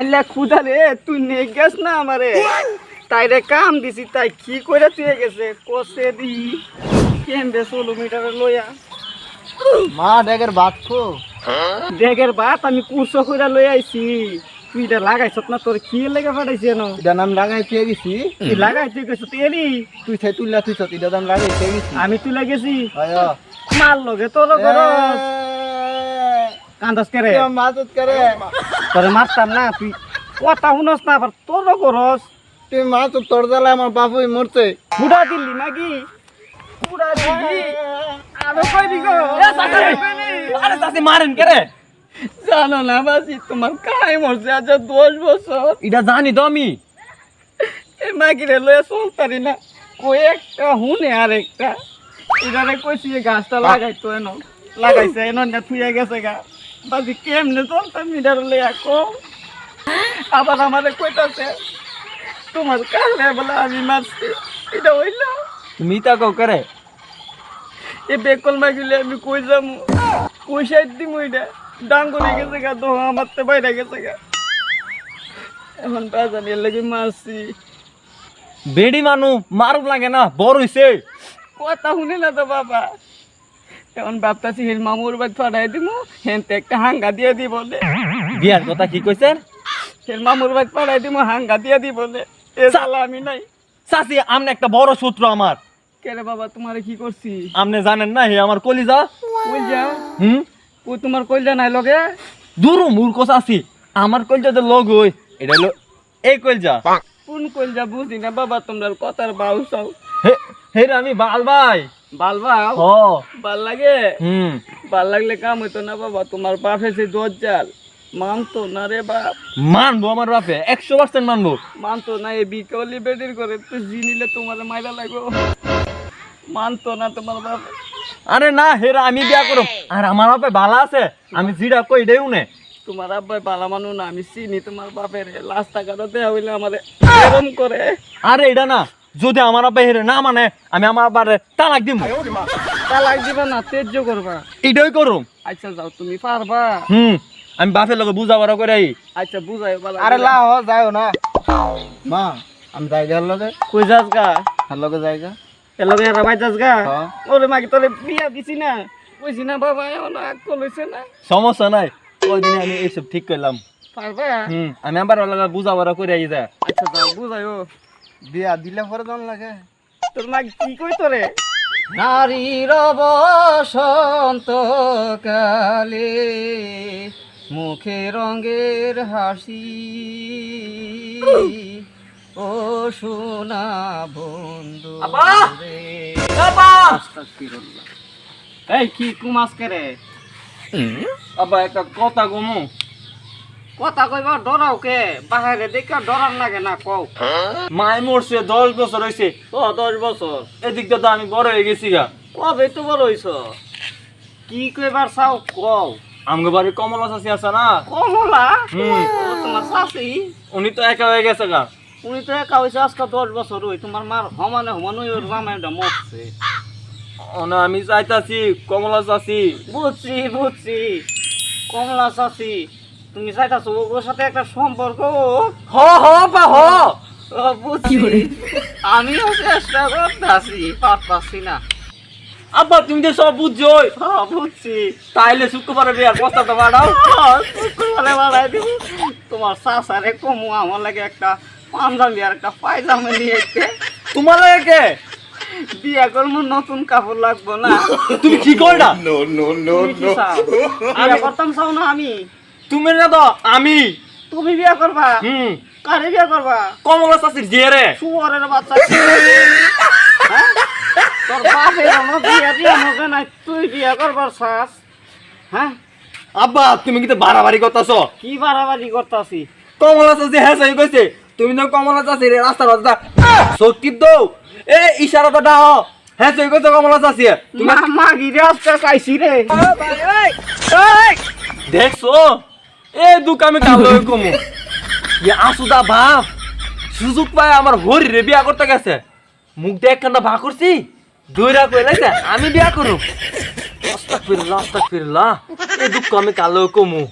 আল্লাহ খুদা রে তুই নিয়ে গেছ না আমারে। তাই রে কাম দিছি তাই কি করে তুই গেছে? কষে দি। কেমবে ষোলো মিটারে লইয়া? মা ডেকের ভাত খো। ডেগের ভাত আমি কুরসো করে লই আইছি। তুই এটা লাগাইছ না তোর কি লেগে ফাটাইছি এনো এটা নাম লাগাই খেয়ে গেছি। তুই লাগাই তুই কইছ তুই এলি? তুই সেই তুললা তুই সত এটা নাম লাগাই খেয়ে গেছি। আমি তুই লাগেছি হয় মার লগে তোর কান্দাস করে মাদত করে তোরে মারতাম না তুই কথা শুনস না আবার তোর গরস তুই মা তো তোর জ্বালায় আমার বাপুই মরছে। ফুড়া দিল্লি নাকি? ফুড়া দিল্লি আরও কইবি গো। আরে চাচি মারেন কে রে? জানো না বাসি তোমার কাই মরছে আজ দশ বছর। এটা জানি তো আমি। এই মাগিরে লয়ে চলতারি না। কই একটা হুনে আর একটা এটারে কইছি গাছটা লাগাইতো এনো। লাগাইছে এনো না থুইয়া গেছে গা। বাজি কেমনে চলতাম এটারে লইয়া কম? আবার আমারে কইতাছে তোমার কালে বলে আমি মারছি। এটা হইল। তুমি তা কও করে? এ বেকল মাগিলে আমি কই যামু? কই সাইড দিমু এটা? ডাঙ্গনে গেছে গা দোহা মারতে বাইরে গেছে গা। এখন বাজানি লাগে মারছি। বেড়ি মানু মারুক লাগে না বড় হইছে। কথা শুনে না তো বাবা। এখন ভাবতাছি হিল মামুর বাদ ফাটাই দিমু হেনতে একটা হাঙ্গা দিয়ে দি বলে। বিয়ার কথা কি কইছেন? হিল মামুর বাদ ফাটাই দিমু হাঙ্গা দিয়ে দি বলে। এ সালা আমি নাই। চাচি আমনে একটা বড় শত্রু আমার। কেরে বাবা তোমারে কি করছি? আপনি জানেন না হে আমার কলিজা। যা হুম? ও তোমার কইলা নাই লগে? দূর মূর্খ চাচি আমার কলজা তো লগ হই। এটা হলো এই কলজা। কোন কইলা বুঝি না বাবা তোমরা কথার বাউ চাও। হে হে রে আমি বাল ভাই। বাল ভালো লাগে? হুম। ভালো লাগলে কাম হইতো না বাবা তোমার বাপ এসে দজ্জাল। মানতো না রে বাপ। মানবো আমার বাপে একশো পার্সেন্ট মানবো। মানতো না এ বিকলি বেডির করে তো জি নিলে তোমার মাইরা লাগো মানতো না তোমার বাপ। আরে না হেরা আমি বিয়া করব। আর আমার বাপে ভালো আছে আমি জিরা কই দেউ নে। তোমার আব্বাই বালা মানু না আমি চিনি তোমার বাপের। দেওয়া হইলে আমারে করে। আরে এটা না যদি আমার বাপে হেরে না মানে আমি আমার বাবারে তালাক দিব তালাক দিবা না তেজ্য করবা। এটাই করুম। আচ্ছা যাও তুমি পারবা। হুম আমি বাপের লগে বুঝাবার করে আই। আচ্ছা বুঝাই আরে লা হ যাও না। মা আমি যাই গেল লগে। কই যাস গা? আর লগে যাইগা এলগে রামাই যাস গা? হ্যাঁ। ওরে মাকে তোরে বিয়া দিছি না? কইছি না বাবা এখন আকল হইছে না। সমস্যা নাই। ওই দিনে আমি এইসব ঠিক করলাম। পারবা? হুম আমি আমার লগে বুঝাবার করে আই যা। আচ্ছা যাও বুঝাইও। বিয়া দিলে পরে দন লাগে। তোর মা কি কই তোরে? নারীর বসন্ত কালে মুখে রঙের হাসি ও সোনা বন্ধু এই কি কুমাস করে আব্বা একটা কথা কমু। কথা কইবা ডরাও কে? বাহিরে দেখে ডরার লাগে না কও। মাই মরছে দশ বছর হয়েছে ও দশ বছর। এদিক তো আমি বড় হয়ে গেছি গা। কবে তো বড় হইছ? কি কইবার চাও কও। আমগো বাড়ি কমলা চাষি আছে না? কমলা? তোমার শাশি উনি তো একা হয়ে গেছে গা। উনি তো একা হয়েছে আজকে দশ বছর হই। তোমার মার সমানে সমানে ওর জামাইটা মরছে। না আমি চাইতাছি কমলা চাষি বুঝছি বুঝছি। কমলা চাষি তুমি চাইতাছো ওর সাথে একটা সম্পর্ক? হ হ বা হ। ও, বুঝছি। আমিও চেষ্টা করতেছি পারতাছি না। আব্বা তুমি যে সব বুঝছোই। হ্যাঁ বুঝছি। তাইলে শুক্রবারে বিয়ার প্রস্তাব তো বাড়াও শুক্রবারে বাড়াই দিব। তোমার চাষারে কমু আমার লাগে একটা পাঞ্জাবি আর একটা পায়জামা নিয়ে এসে তোমার লাগে কে? বিয়া করব নতুন কাপড় লাগবো না। তুমি কি করলা? তুমি কি চাও? বিয়া করতাম চাও না আমি? তুমি না তো আমি। তুমি বিয়া করবা? হুম। কারে বিয়া করবা? কমলা চাষির জিয়ারে শুয়ারের বাচ্চা। হ্যাঁ? তোর বাপের আমার বিয়া দিয়া মগে নাই তুই বিয়া করবার চাস। হ্যাঁ? আব্বা তুমি কিন্তু বাড়াবাড়ি করতেছ। কি বাড়াবাড়ি করতাছি? কমলা চাষি হ্যাঁ সহি কইছে তুমি তো কমলা চাষির রাস্তা রাস্তা সকিপ দৌ এ ইশারা তো ডাও হ্যাঁ সহি কইছে কমলা চাষি তুমি মা মাগিরে আজকে পাইছি রে। দেখছ? এ আমি কাল কমু। ইয়ে আসুদা বাপ, সুযোগ পায় আমার হরি রে বিয়া করতে গেছে। মুখ দিয়ে একখানটা ভা করছি দৈরা কই লাগছে আমি বিয়া করু রাস্তা ফিরলা রাস্তা ফিরলা এ দুঃখ আমি কালো কমু।